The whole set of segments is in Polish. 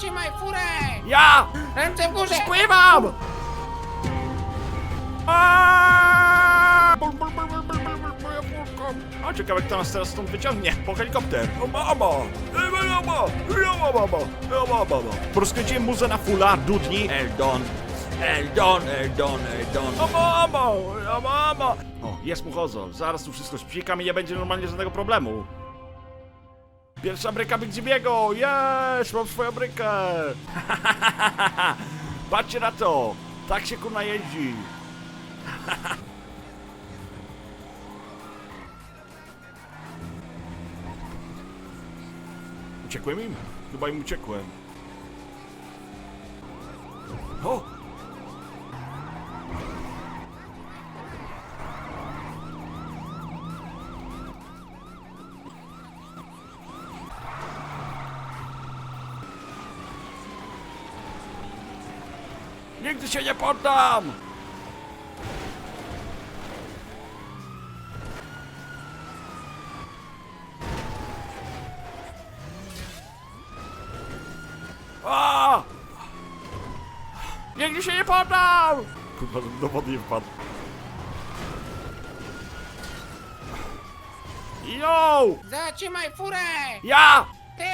Zatrzymaj furę! Ja! Ręce w górze! Pływam! Aaaa! Bul, bul, bul, bul, bul, bul, bul, moja furka. A ciekawe kto nas teraz stąd wyciągnie. Po helikopter. O mama! Ej, mama! Ja mama! Ja mama! Rozkręciłem muzę na fulla, dudni. Eldon. Eldon, Eldon, Eldon. O mama! Ja mama! O, jest muchozol. Zaraz tu wszystko śpikam i nie będzie normalnie żadnego problemu. Pierwsza bryka Bigzibiego! Jest! Mam swoją brykę! Patrzcie na to! Tak się kurna jeździ! Uciekłem im? Chyba im uciekłem. O! Się nie poddam! A! Nigdy się nie poddam! Kurwa, do wody nie wpadł. Yo! Zatrzymaj furę! Ja! Ty!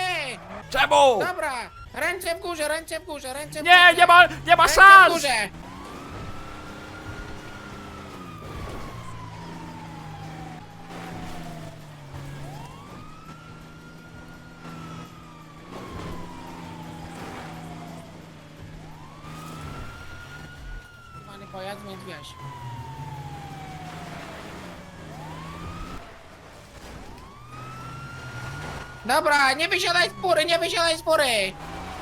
Czemu? Dobra! Ręce w górze, ręce w górze, ręce w Nie, górze! nie ma, nie ma Ręce w szans! górze! Pany pojazd. Dobra, nie wysiadaj z fury, nie wysiadaj z fury!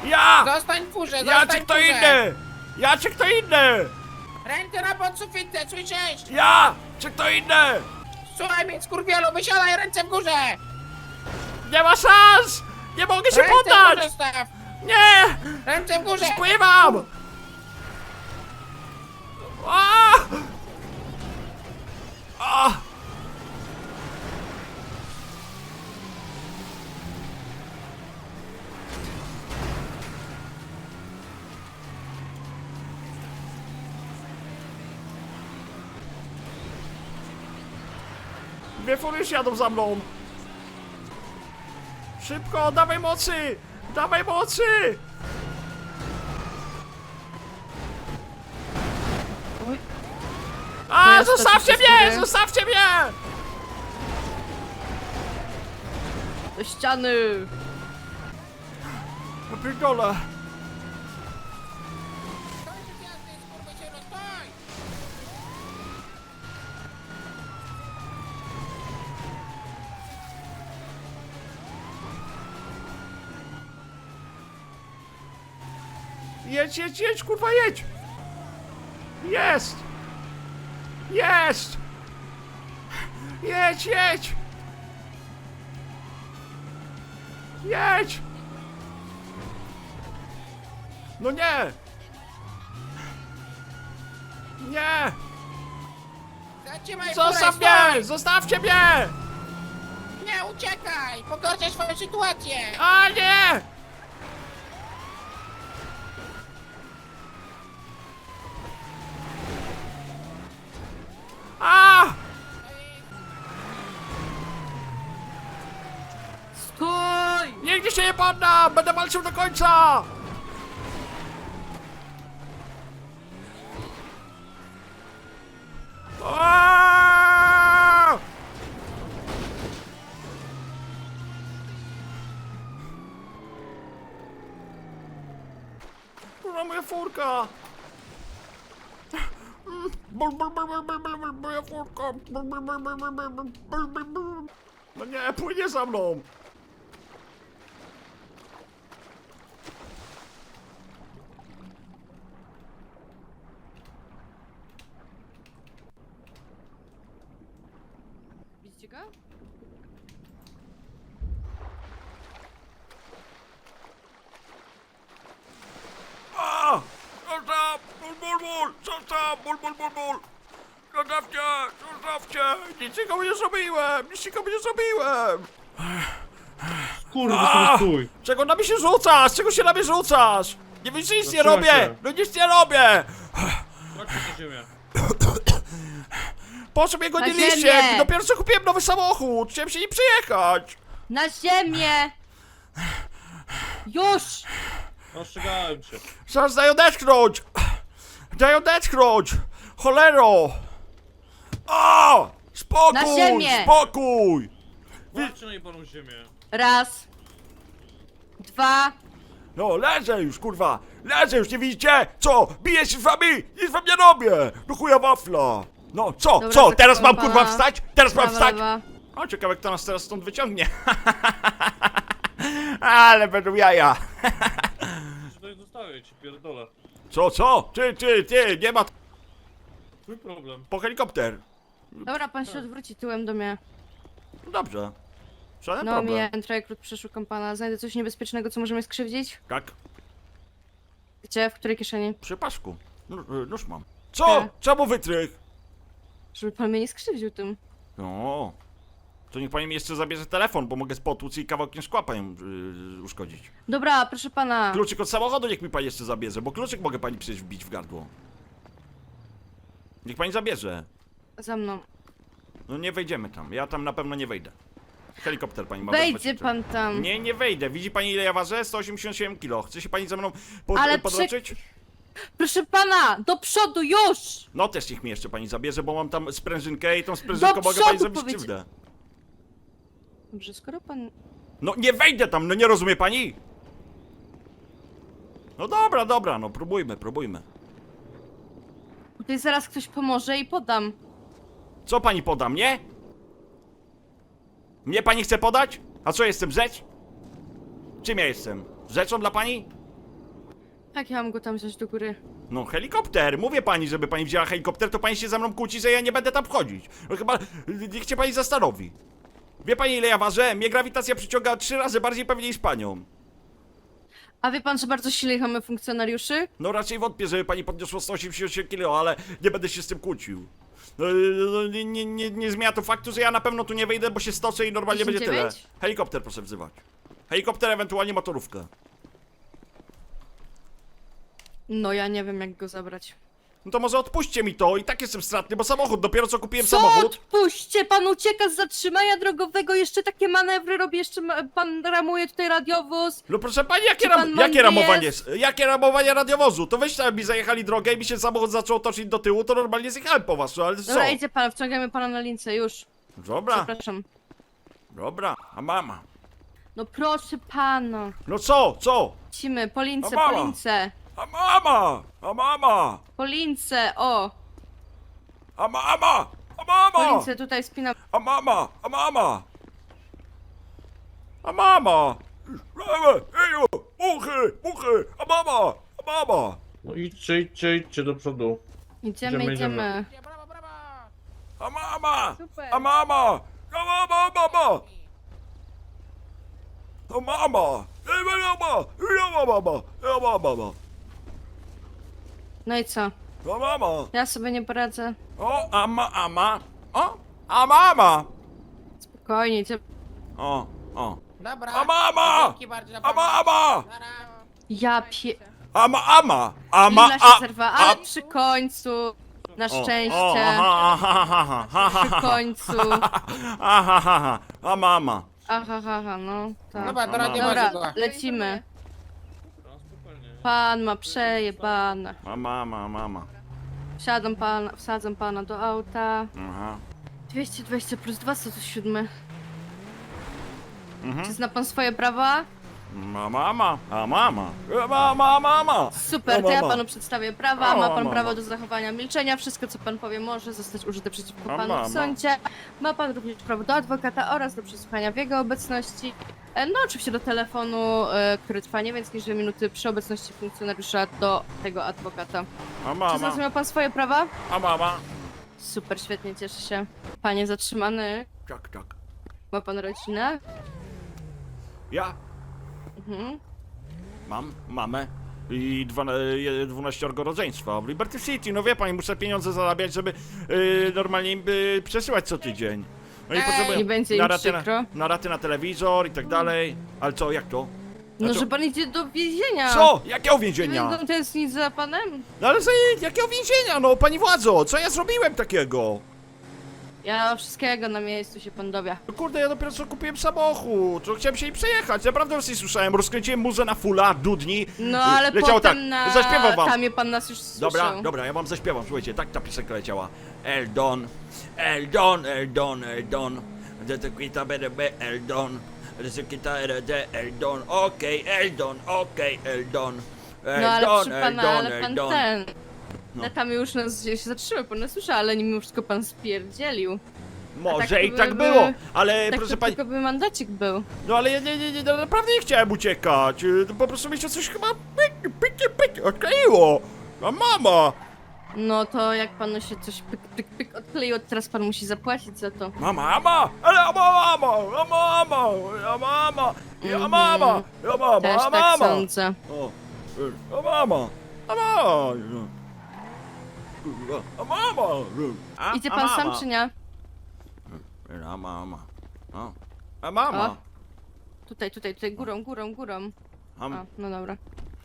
Ja! Zostań w furze, Ja zostań czy w kto furze! inny? Ja czy kto inny? Ręce na podsufitę, słyszysz? Ja! Czy kto inny? Słuchaj mnie, skurwielu, wysiadaj, ręce w górze! Nie ma szans! Nie mogę się Ręce w górze staw! Nie! Ręce w górze! Spływam! A! A! Dwie fury jadą za mną! Szybko, dawaj mocy! Dawaj mocy! A, jest zostawcie mnie! Zostawcie mnie! Do ściany! Stój, Jedź, jedź, jedź, kurwa, jedź! Jest! Jest! Jedź, jedź! Jedź! No nie! Nie! Zatrzymaj Zostaw furę, stój! mnie! Zostawcie mnie! Nie, uciekaj! Pogarszaj swoją sytuację! A nie! się nie poddam! Będę walczył do końca! Aaaa! Kurwa, moja furka! No nie, płynie za mną! Go? A! Zostaw! Ból, ból, ból! Zostaw! Ból, ból, ból, ból! Zostawcie! Zostawcie! Nic nikomu nie zrobiłem! Nic nikomu nie zrobiłem! kurde, A! to stój. Czego na mnie się rzucasz? Czego się na mnie rzucasz? Nie wiesz, że nic nie Zatrzymaj robię! się. No nic nie robię! Patrzcie na ziemię. Po co mnie Na goniliście? ziemię! Dopiero co kupiłem nowy samochód! Chciałem się nim przyjechać! Na ziemię! Już! Ostrzegałem cię. Zaraz daję odetchnąć! Daję odetchnąć! Cholero! O! Spokój! Na ziemię! Spokój! Patrzcie na jebaną ziemię. Raz. Dwa. No, leżę już, kurwa! Leżę już, nie widzicie? Co? Biję się z wami? Nic wam nie robię! Do chuja wafla! No, co? Dobra, co? Teraz mam, kurwa, pana. wstać? Teraz mam wstać? lewa. O, ciekawe, kto nas teraz stąd wyciągnie. Ale będą jaja. To zostawię ci, pierdolę. Co, co? Ty, ty, ty, nie ma... Twój problem. Po helikopter. Dobra, pan się odwróci tyłem do mnie. No dobrze. Żaden No, problem. mnie trajekrót przeszukam pana. Znajdę coś niebezpiecznego, co może mnie skrzywdzić? Tak, Gdzie? W której kieszeni? przy paszku. No, y, nóż mam. Co? Tak. Czemu wytrych? Żeby pan mnie nie skrzywdził tym. No. To niech pani mi jeszcze zabierze telefon, bo mogę spotłuc i kawałkiem szkła panią yy, uszkodzić. Dobra, proszę pana. Kluczyk od samochodu niech mi pani jeszcze zabierze, bo kluczyk mogę pani przecież wbić w gardło. Niech pani zabierze. Za mną. No nie wejdziemy tam, ja tam na pewno nie wejdę. Helikopter pani ma Wejdzie wezwać. pan tam. Nie, nie wejdę. Widzi pani ile ja ważę? 187 kg. Chce się pani ze mną pod, Ale podłączyć? Proszę pana! Do przodu, już! No też niech mi jeszcze pani zabierze, bo mam tam sprężynkę i tą sprężynką Do mogę pani przodu zrobić krzywdę. Dobrze, skoro pan... No nie wejdę tam, no nie rozumie pani? No dobra, dobra, no próbujmy, próbujmy. Tutaj zaraz ktoś pomoże i podam. Co pani poda, mnie? Mnie pani chce podać? A co jestem, rzecz? Czym ja jestem? Rzeczą dla pani? Jak ja mam go tam wziąć do góry? No helikopter, mówię pani, żeby pani wzięła helikopter, to pani się ze mną kłóci, że ja nie będę tam wchodzić. No chyba, niech się pani zastanowi. Wie pani ile ja ważę? Mnie grawitacja przyciąga trzy razy bardziej pewnie niż panią. A wie pan, że bardzo silnie mamy funkcjonariuszy? No raczej wątpię, żeby pani podniosła 188 kg, ale nie będę się z tym kłócił. No, no, nie, nie, nie, nie zmienia to faktu, że ja na pewno tu nie wejdę, bo się stoczę i normalnie będzie tyle. 59? Helikopter proszę wzywać. Helikopter, ewentualnie motorówkę. No ja nie wiem jak go zabrać. No to może odpuśćcie mi to, i tak jestem stratny, bo samochód, dopiero co kupiłem Co? samochód. Odpuśćcie! Pan ucieka z zatrzymania drogowego, jeszcze takie manewry robi, jeszcze ma, pan ramuje tutaj radiowóz. No proszę pani, jakie, Czy ram, pan jakie mądry ramowanie? jest? Jakie ramowanie radiowozu? To tam mi zajechali drogę i mi się samochód zaczął toczyć do tyłu, to normalnie zjechałem po was, no ale co? Dobra, idzie pan, wciągamy pana na lince, już. Dobra, Przepraszam. dobra, a mama. No proszę pana. No co, co? Lecimy, po lince, mama? po lince. A mama, a mama, Po lince, o! a mama, a mama, lince tutaj spinam. a mama, a mama. A mama. Mama, eju, muchy, muchy, a mama, a mama. No idźcie, idźcie, idźcie do przodu. Idziemy, Idziemy, idziemy. idziemy. Brawo, brawo! A mama, Super. a mama, a mama, a mama. O mama! Ej, mama! Ja mama! Mama! No i co? Ja mama! Ja sobie nie poradzę. O, ama, ama! O, a mama! Spokojnie, idziemy. O, o. Dobra. A mama! Dzięki bardzo za A mama! Nara. Ja pie... Ama, ama! Ama, Lina się a, zerwa, a, ale przy końcu. Na o, szczęście. O, aha, aha, aha, aha, Przy końcu. aha, aha, a mama. Aha, aha, aha, no. Tak. Dobra, do Dobra. radiowozu Dobra, go. lecimy. Pan ma przejebane. A mama, mama. Wsiadam pana, wsadzam pana do auta. Aha. 220 plus 2 to siódmy. Mhm. Czy zna pan swoje prawa? Ma mama, a mama. A mama, mama. Super, to ja mama. panu przedstawię prawa. O, Ma pan mama. prawo do zachowania milczenia. Wszystko, co pan powie, może zostać użyte przeciwko O, panu mama. w sądzie. Ma pan również prawo do adwokata oraz do przesłuchania w jego obecności. E, No, oczywiście do telefonu, e, który trwa nie więcej niż 2 minuty przy obecności funkcjonariusza do tego adwokata. A Czy mama, zrozumiał pan swoje prawa? a mama. Super, świetnie, cieszę się. Panie zatrzymany, Tak, tak. ma pan rodzinę? Ja Mhm. mam mamę i dwana- je- 12 rodzeństwa w Liberty City. No wie pani, muszę pieniądze zarabiać, żeby yy, normalnie im yy, przesyłać co tydzień. No i Ej, potrzebuję nie będzie im na raty przykro? na, telewizor i tak dalej. Ale co, jak to? No, że pan idzie do więzienia. Co? Jakiego Nie więzienia? będą tęsknić za panem? No ale za jakiego więzienia, no pani władzo? Co ja zrobiłem takiego? Ja wszystkiego na miejscu się pan dowie. No kurde, ja dopiero co kupiłem samochód, to chciałem się im przejechać, naprawdę was nie słyszałem, rozkręciłem muzę na fulla, dudni. No ale Leciało potem tak, na zaśpiewam wam. tamie pan nas już słyszał. Dobra, dobra, ja wam zaśpiewam, słuchajcie, tak ta piosenka leciała. Eldon, Eldon, Eldon, Eldon, Detekita BDB, Eldon, Detekita RD, Eldon, okej, Eldon, okej, Eldon, No ale Eldon, proszę pana, Eldon, ale pan Eldon. ten. No. Tamie już nas się zatrzymał, pan nas słyszał, ale mimo wszystko pan spierdzielił. Może tak i to tak by- było, ale Tak proszę to pani, tylko by mandacik był. no ale ja nie, nie, nie, no, naprawdę nie chciałem uciekać, y, po prostu mi się coś chyba pyk, pyk, pyk, odkleiło. A mama! No to jak panu się coś pyk, pyk, pyk odkleiło, to teraz pan musi zapłacić za to. Mama, mama, ale ja mama, ja mama, ja mama, ja Mhm. mama, ja mama, Też a tak mama. sądzę. O, y, a mama, a mama, y, a mama, a, Idzie a pan mama. sam czy nie? A mama, o, a mama. Tutaj, tutaj, tutaj, górą, górą, górą. a, A, no dobra.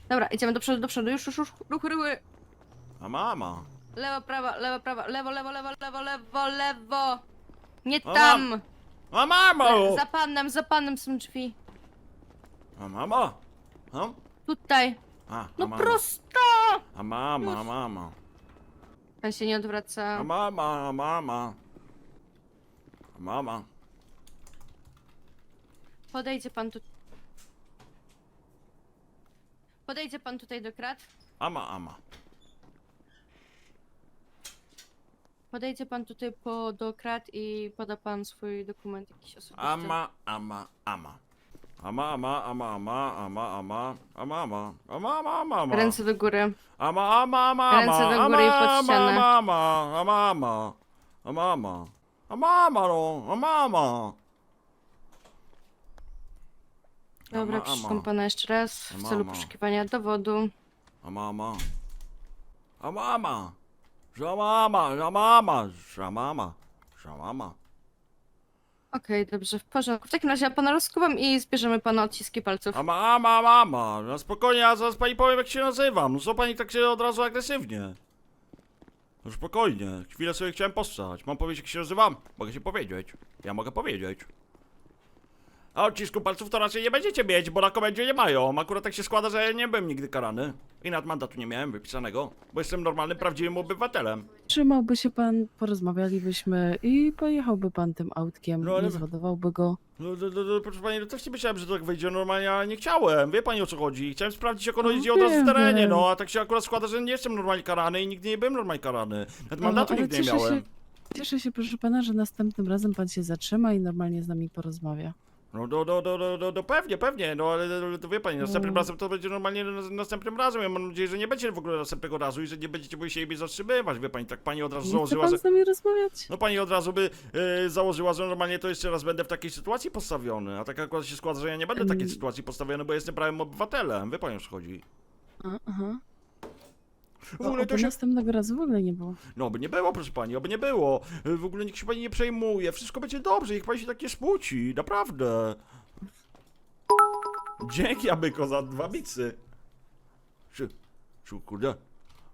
Dobra, idziemy do przodu, do przodu, już, już, już, ruch, ruchy. a mama, Lewo, prawa, lewo, prawa, lewo, lewo, lewo, lewo, lewo, lewo. Nie tam! a mama, Za panem, za panem są drzwi. a mama, a, Tutaj. a, a No mama, prosto! a mama, a mama, Pan się nie odwraca. a mama, a mama, a mama. Podejdzie pan tu. Podejdzie pan tutaj do krat. Ama, ama. Podejdzie pan tutaj po, do krat i poda pan swój dokument jakiś osobisty. Ama, ama, ama. Ama, ama, ama, ama, ama, ama, ama, ama, ama, ama, ama, ama. Ręce do góry. Ama, ama, ama, ama, Ręce do góry i pod ama, ścianę. ama, ama, ama, ama, ama, ama, ama, ama, no, ama, ama. Dobra, Ama, ama. pana jeszcze raz w Ama, celu ama. poszukiwania dowodu. Ama, ama. Ama, ama. Żamama, żamama, żamama, żamama. Okej, dobrze, w porządku. W takim razie ja pana rozkuwam i zbierzemy pana odciski palców. Ama, ama, ama, ama. No spokojnie, ja zaraz pani powiem jak się nazywam. No co pani tak się od razu agresywnie? No spokojnie, chwilę sobie chciałem postać. Mam powiedzieć jak się nazywam? Mogę się powiedzieć. Ja mogę powiedzieć. A odcisku palców to raczej nie będziecie mieć, bo na komendzie nie mają. Akurat tak się składa, że nie byłem nigdy karany. I nad mandatu nie miałem wypisanego, bo jestem normalnym, prawdziwym obywatelem. Trzymałby się pan, porozmawialibyśmy i pojechałby pan tym autkiem, No, ale- nie zładowałby go. No, no, no, no proszę pani, no też nie myślałem, że to tak wyjdzie normalnie, ale nie chciałem. Wie pani o co chodzi. Chciałem sprawdzić, jak ono No, jeździ od razu w wiem, terenie, wiem. no a tak się akurat składa, że nie jestem normalnie karany i nigdy nie byłem normalnie karany. Nawet mandatu No, ale nigdy nie cieszę miałem. Się, cieszę się, proszę pana, że następnym razem pan się zatrzyma i normalnie z nami porozmawia. No, do, do, do, do, do, do pewnie, pewnie, no ale to wie pani, następnym No. razem to będzie normalnie na- następnym razem. Ja mam nadzieję, że nie będzie w ogóle następnego razu i że nie będziecie musieli mnie zatrzymywać, wie pani, tak pani od razu Nie chce założyła, pan że... z nami rozmawiać? No pani od razu by e, założyła, że normalnie to jeszcze raz będę w takiej sytuacji postawiony, a tak akurat się składa, że ja nie będę w takiej Em. sytuacji postawiony, bo jestem prawym obywatelem, wie pani o co chodzi. A, aha. W ogóle to oby się... następnego razu w ogóle nie było. No, by nie było, proszę pani, oby nie było. Y, W ogóle nikt się pani nie przejmuje, wszystko będzie dobrze, niech pani się tak nie smuci, naprawdę. Dzięki, Abyko, za dwa bicy. Czy, czy, kurde.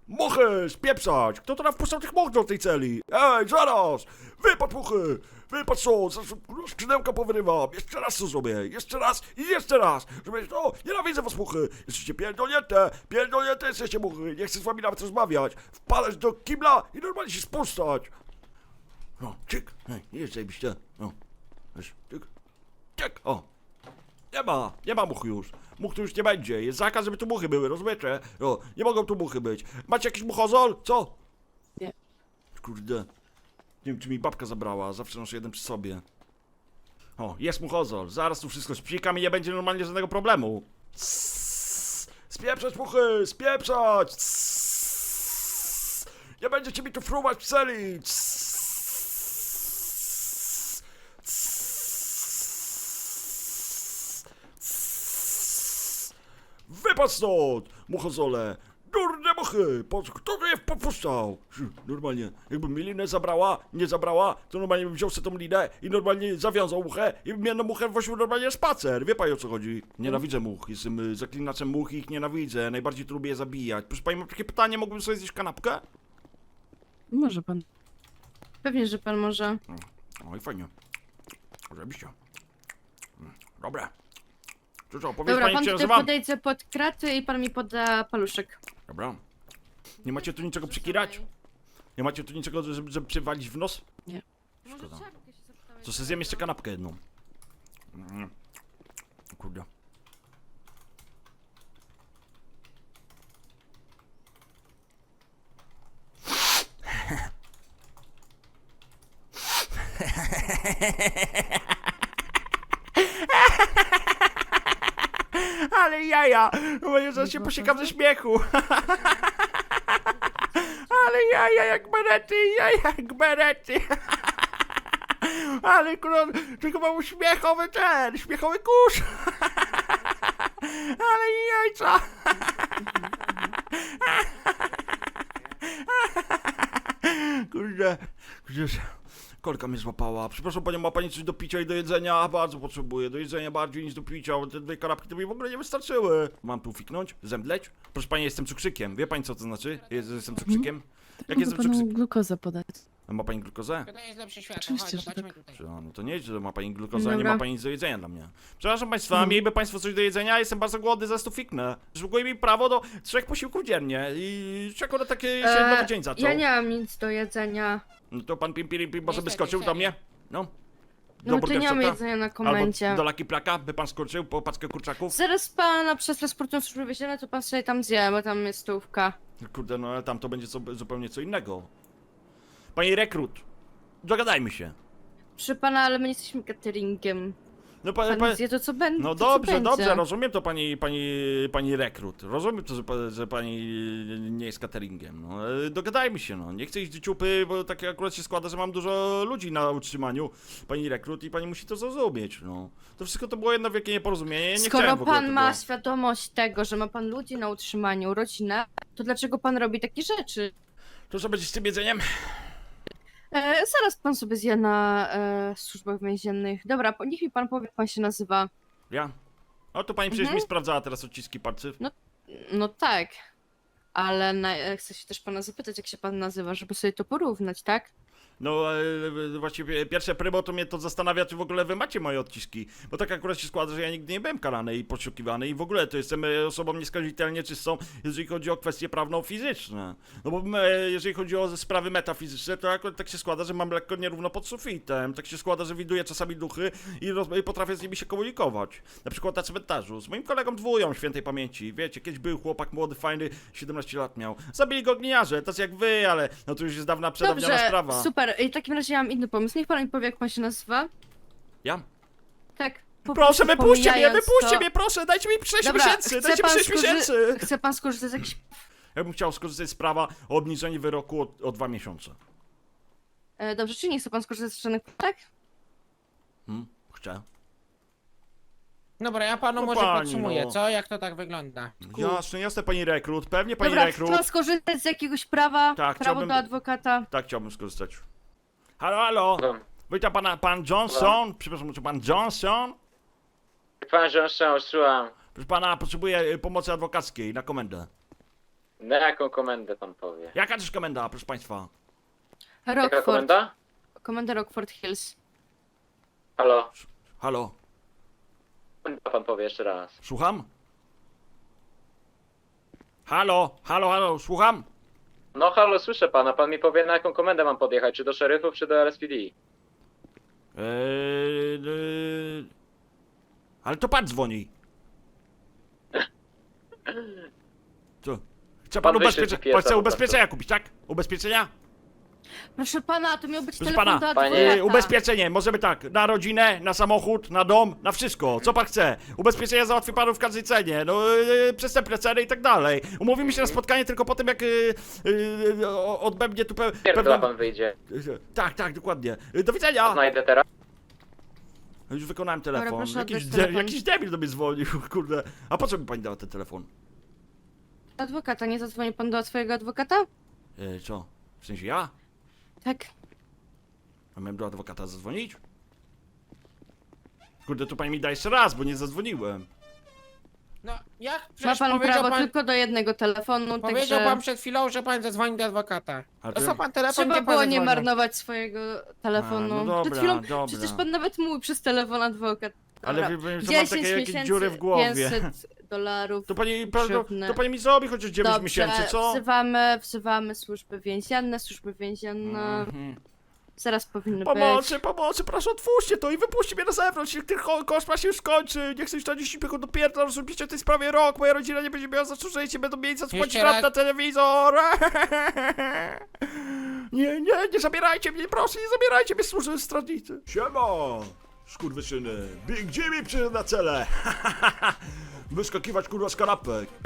Muchy, spieprzać! Kto to wpuszczał tych much do tej celi? Ej, zaraz! Wypad muchy! Wypad są, skrzydełka powyrywam! Jeszcze raz to zrobię, jeszcze raz i jeszcze raz! Żeby, no, nienawidzę was muchy! Jesteście pierdolnięte! Pierdolnięte jesteście muchy! Nie chcę z wami nawet rozmawiać! Wpadać do kibla i normalnie się spuszczać! No, czyk! Ej, jest zajebiście. No, wiesz, czyk. Czyk, o! Nie ma, nie ma much już. Much tu już nie będzie. Jest zakaz, żeby tu muchy były, rozumiecie? No, nie mogą tu muchy być. Macie jakiś muchozol? Co? Nie. Kurde. Nie wiem, czy mi babka zabrała. Zawsze noszę jeden przy sobie. O, jest muchozol. Zaraz tu wszystko spsikam i nie będzie normalnie żadnego problemu. Sss. Spieprzać muchy! Spieprzać! Sss. Nie będziecie mi tu fruwać w celi! Sss. Wypad stąd, muchozole! Durne muchy! Kto to je podpuszczał? Normalnie, jakby mi linę zabrała, nie zabrała, to normalnie bym wziął sobie tą linę i normalnie zawiązał muchę i bym jedną muchę woził normalnie na spacer. Wie pani o co chodzi? Nienawidzę much, jestem y, zaklinaczem much i ich nienawidzę, najbardziej tu lubię je zabijać. Proszę pani, mam takie pytanie, mógłbym sobie zjeść kanapkę? Może pan. Pewnie, że pan może. Oj, fajnie. Oczywiście. Mm, Dobre. Co, powiedz Dobra, pani, pan tutaj podejdzie pod kraty i pan mi poda paluszek. Dobra. Nie macie tu niczego przykirać? Nie macie tu niczego, żeby, żeby przywalić w nos? Szkoda. To sobie zjem jeszcze kanapkę jedną. Mm. Kurde. jaja! Ja zaraz się posiekam ze śmiechu. Ale jaja jak berety, jaja jak berety. Ale król, tylko mam śmiechowy ten, śmiechowy kurz. Ale jajca. Kurde, kurde, kolka mnie złapała. Przepraszam panią, ma pani coś do picia i do jedzenia? Bardzo potrzebuję, do jedzenia bardziej niż do picia, bo te dwie kanapki to mi w ogóle nie wystarczyły. Mam tu fiknąć? Zemdleć? Proszę pani, jestem cukrzykiem. Wie pani co to znaczy? Jest, jestem cukrzykiem? Jak Mogę jestem panu cukrzykiem? glukozę podać. Ma pani glukozę? To jest Oczywiście, chodź, że zobaczmy tak. tutaj. Czy, No to nie jest, że ma pani glukozę, a nie Dobra. ma pani nic do jedzenia dla mnie. Przepraszam państwa, Mhm. mieliby państwo coś do jedzenia? Jestem bardzo głodny, zaraz tu fiknę. Żeguje mi prawo do trzech posiłków dziennie i czego na taki się nowy dzień zaczął. E, ja nie mam nic do jedzenia. No to pan Pim Pim Pim może by Niestety, skoczył do serio. mnie? No. No Do to nie mam burgershota? jedzenia na Albo komendzie. do Lucky Plaka by pan skoczył po paczkę kurczaków? Zaraz pana przez transportną służbę wieziemy, to pan sobie tam zje, bo tam jest stołówka. Kurde, no ale tam to będzie co, zupełnie co innego. Panie rekrut, dogadajmy się. Proszę pana, ale my nie jesteśmy cateringiem. No pa, Pan pa, zje to co. No dobrze, dobrze, rozumiem to pani, pani, pani rekrut. Rozumiem to, że, że pani nie jest cateringiem. No, dogadajmy się, no. Nie chcę iść do ciupy, bo tak akurat się składa, że mam dużo ludzi na utrzymaniu. Pani rekrut i pani musi to zrozumieć, no. To wszystko to było jedno wielkie nieporozumienie. Nie Skoro pan ma świadomość tego, że ma pan ludzi na utrzymaniu, rodzinę, to dlaczego pan robi takie rzeczy? To co będzie z tym jedzeniem? E, zaraz pan sobie zje na e, służbach więziennych. Dobra, po- niech mi pan powie, jak pan się nazywa. Ja? No to pani przecież Mhm. mi sprawdzała teraz odciski palców. No tak, ale na, e, chcę się też pana zapytać, jak się pan nazywa, żeby sobie to porównać, tak? No e, właściwie pierwsze prymo to mnie to zastanawia, czy w ogóle wy macie moje odciski. Bo tak akurat się składa, że ja nigdy nie byłem karany i poszukiwany i w ogóle to jestem e, osobą nieskazitelnie czystą, jeżeli chodzi o kwestie prawno-fizyczne. No bo e, jeżeli chodzi o sprawy metafizyczne, to akurat tak się składa, że mam lekko nierówno pod sufitem. Tak się składa, że widuję czasami duchy i, i potrafię z nimi się komunikować. Na przykład na cmentarzu. Z moim kolegą dwują świętej pamięci. Wiecie, kiedyś był chłopak młody, fajny, 17 lat miał. Zabili go gliniarze, tacy jak wy, ale no to już jest dawna przedawniona Dobrze, sprawa. super. I w takim razie ja mam inny pomysł. Niech pan mi powie, jak pan się nazywa. Ja? Tak. po Proszę, prostu wypuśćcie mnie, pomijając wypuśćcie to- mnie, proszę, dajcie mi 6 Dobra, miesięcy, chce dajcie mi pan 6 skorzy- miesięcy! Chce pan skorzystać z jakichś... Ja bym chciał skorzystać z prawa o obniżenie wyroku o, o 2 miesiące. E, dobrze, czy nie chce pan skorzystać z żadnych... Tak? Hmm? Chcę. Dobra, ja panu No może pani, podsumuję, no. co? Jak to tak wygląda? Jasne, jasne, pani rekrut, pewnie pani Dobra, rekrut. chce pan skorzystać z jakiegoś prawa? Tak, Prawo chciałbym- do adwokata? Tak, chciałbym skorzystać. Halo, halo! Witam pana, pan Johnson? Przepraszam, czy pan Johnson? Pan Jean słucham. Proszę pana, potrzebuję y, pomocy adwokackiej na komendę. Na jaką komendę pan powie? Jaka też komenda, proszę państwa? Jaka Rockford. komenda? Komenda Rockford Hills. Halo? Halo, Komenda pan powie jeszcze raz. słucham? Halo, halo, halo, słucham? No halo, słyszę pana. Pan mi powie na jaką komendę mam podjechać. Czy do szeryfów, czy do LSPD? Eee, eee, ale to pan dzwoni. Co? Chce pan, Pan wyśle ubezpiecze... GPS-a pan chce po ubezpieczenia kupić, tak? Ubezpieczenia? Proszę pana, to miał być Proszę telefon pana, do panie- adwokata. Ubezpieczenie, możemy tak, na rodzinę, na samochód, na dom, na wszystko, co pan chce. Ubezpieczenia załatwię panu w każdej cenie, no eee, przystępne ceny i tak dalej. Umówimy się na spotkanie tylko po tym, jak eee, o- odbędzie tu pe Pierdla pewną... pan wyjdzie. Tak, tak, dokładnie. Eee, Do widzenia! Znajdę teraz. Już wykonałem telefon. proszę jakiś, oddać de- telefon. jakiś debil do mnie dzwonił, kurde. A po co mi pani dała ten telefon? adwokata. Nie zadzwoni pan do swojego adwokata? E, co? W sensie ja? Tak. A miałem do adwokata zadzwonić? Kurde, to pani mi da jeszcze raz, bo nie zadzwoniłem. No, jak Ma przecież pan powiedział prawo pan, tylko do jednego telefonu, powiedział także pan przed chwilą, że pan zadzwoni do adwokata. Ale To co pan telefon, trzeba gdzie pan było nie zadzwonił? marnować swojego telefonu. A, no dobra, Przed chwilą dobra. przecież pan nawet mówił przez telefon adwokat. Ale Dobra. wie pani, że mam 10 takie jakieś miesięcy, dziury w głowie. 500 dolarów. To pani, to, to, pani mi zrobi chociaż 9 Dobrze, miesięcy, co? wzywamy, wzywamy służby więzienne, służby więzienne. Mhm. Zaraz powinny być. Pomocy, pomocy, proszę otwórzcie to i wypuśćcie mnie na zewnątrz, niech ten ko- koszmar się już skończy, nie chcę już na 10 pychów dopiero, rozumiecie w tej sprawie rok, moja rodzina nie będzie miała za co życie, będą mieli za co płacić Jeszcze rat raz. na telewizor. Nie, nie, nie zabierajcie mnie, proszę, nie zabierajcie mnie służby stradnicy. Siema, skurwysyny, gdzie mi przyjdzie na cele? Wyskakiwać kurwa z kanapek.